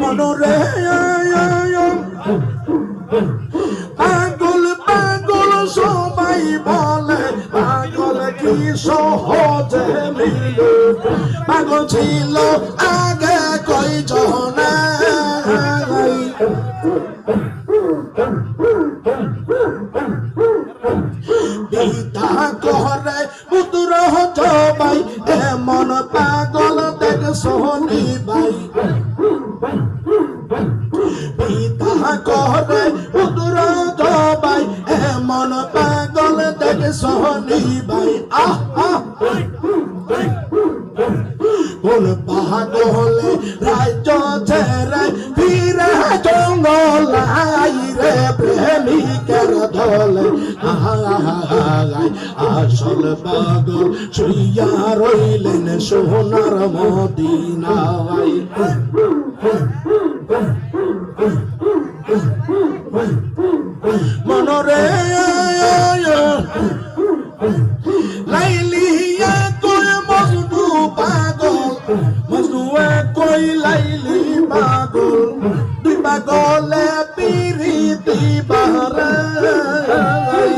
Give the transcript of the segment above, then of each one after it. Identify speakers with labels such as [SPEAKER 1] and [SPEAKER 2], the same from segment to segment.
[SPEAKER 1] মনরে পাগল পাগল সবাই বলে পাগল কি সহজে মিলে পাগল ছিল আগে কই জনে দলে আসল পাগল রইলেন সোনার মনরে লাইলিয়া কই মজনু পাগল মজনু কই লাইলি পাগল? দুই পাগলে পিরিতি বাহারাই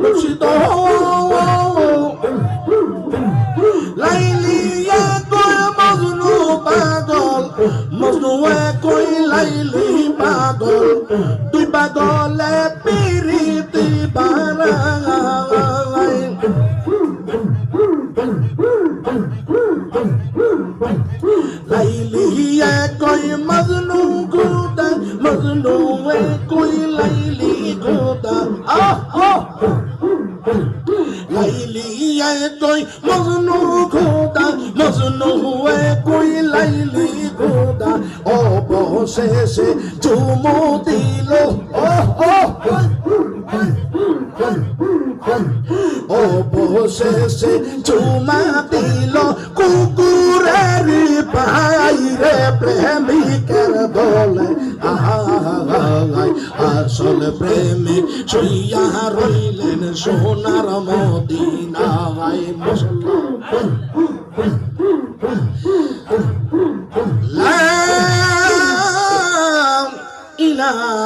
[SPEAKER 1] লুসিত লাইলিয়া কই মজনু পাগল মজনু কই লাইলি পাগল? পাগলে পিরিতি বাহারাই লাইলিয়া কই মজনু গুদা মজনু কই লাইলি গুদা আহ! লাইলিয়া কই মজনু খোদা মজনু কই লাইলি খোদা অবশেষে চুমু দিল অবশেষে চুমা দিল কুকুরের পাইরে প্রেমিকের দলে। আসল প্রেমিক শুইয়া রইলেন সোনার মদিনায়। মুসলমান লা ইলাহা